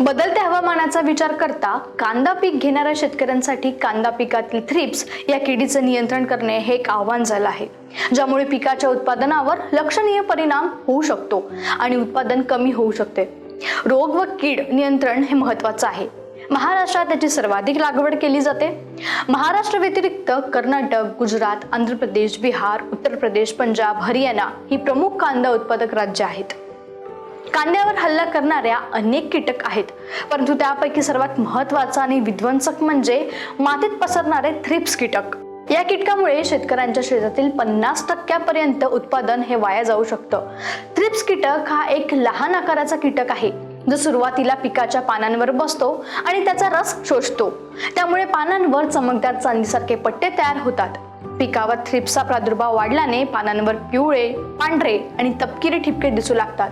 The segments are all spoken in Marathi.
बदलत्या हवामानाचा विचार करता कांदा पीक घेणाऱ्या शेतकऱ्यांसाठी कांदा पिकातील थ्रिप्स या किडीचं नियंत्रण करणे हे एक आव्हान झालं आहे ज्यामुळे पिकाच्या उत्पादनावर लक्षणीय परिणाम होऊ शकतो आणि उत्पादन कमी होऊ शकते. रोग व कीड नियंत्रण हे महत्वाचं आहे. महाराष्ट्रात त्याची सर्वाधिक लागवड केली जाते. महाराष्ट्र व्यतिरिक्त कर्नाटक गुजरात आंध्र प्रदेश बिहार उत्तर प्रदेश पंजाब हरियाणा ही प्रमुख कांदा उत्पादक राज्य आहेत. कांद्यावर हल्ला करणाऱ्या अनेक कीटक आहेत. परंतु त्यापैकी सर्वात महत्त्वाचा आणि विध्वंसक म्हणजे मातीत पसरणारे थ्रिप्स कीटक. या कीटकामुळे शेतकऱ्यांच्या शेतातील पन्नास टक्क्यापर्यंत उत्पादन हे वाया जाऊ शकतं. थ्रिप्स कीटक हा एक लहान आकाराचा कीटक आहे. जो सुरुवातीला पिकाच्या पानांवर बसतो आणि त्याचा रस शोषतो. त्यामुळे पानांवर चमकदार चांदीसारखे पट्टे तयार होतात. पिकावर थ्रिप्सचा प्रादुर्भाव वाढल्याने पानांवर पिवळे पांढरे आणि तपकिरी ठिपके दिसू लागतात.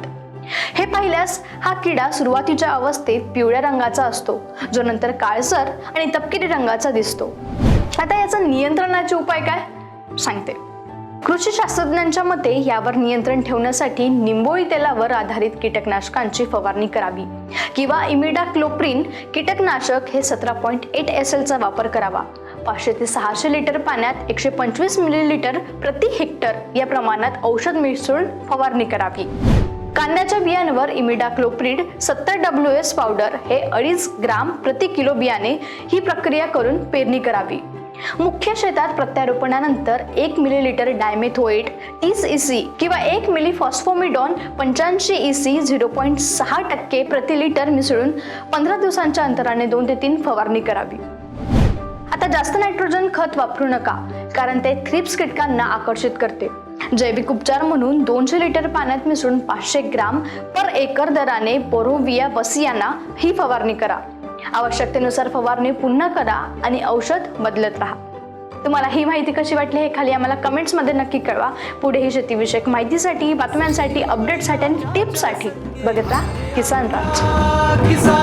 हे पाहिल्यास हा किडा सुरुवातीच्या अवस्थेत पिवळ्या रंगाचा असतो. जो नंतर काळसर आणि तपकिरी रंगाचा दिसतो. आता याचा नियंत्रणाचे उपाय काय? सांगते. कृषी शास्त्रज्ञांच्या मते यावर नियंत्रण ठेवण्यासाठी निंबोळी तेलावर आधारित कीटकनाशकांची फवारणी करावी किंवा इमिडाक्लोप्रिन कीटकनाशक हे सतरा पॉईंट एट एस एलचा वापर करावा. पाचशे ते सहाशे लिटर पाण्यात एकशे पंचवीस मिलीलिटर प्रति हेक्टर या प्रमाणात औषध मिसळून फवारणी करावी. कांद्याच्या बियांवर इमिडाक्लोप्रिड सत्तर डब्ल्यू एस पावडर हे अडीच ग्राम प्रति किलो बियाणे ही प्रक्रिया करून पेरणी करावी. मुख्य शेतात प्रत्यारोपणानंतर एक मिलीलिटर डायमेथोएट तीस सी किंवा एक मिली फॉस्फोमिडॉन पंच्याऐंशी ई सी झिरो पॉईंट सहा टक्के प्रति लिटर मिसळून पंधरा दिवसांच्या अंतराने दोन ते तीन फवारणी करावी. आता जास्त नायट्रोजन खत वापरू नका कारण ते थ्रिप्स कीटकांना आकर्षित करते. जैविक उपचार म्हणून दोनशे लिटर पाण्यात मिसळून पाचशे ग्राम पर एकर दराने बोरोविया बसियाना ही फवारणी करा. आवश्यकतेनुसार फवारणी पुन्हा करा आणि औषध बदलत राहा. तुम्हाला ही माहिती कशी वाटली हे खाली आम्हाला कमेंट्समध्ये नक्की कळवा. पुढे ही शेतीविषयक माहितीसाठी बातम्यांसाठी अपडेटसाठी आणि टिप्ससाठी बघत राहा. किसान राज. किसान किसान राज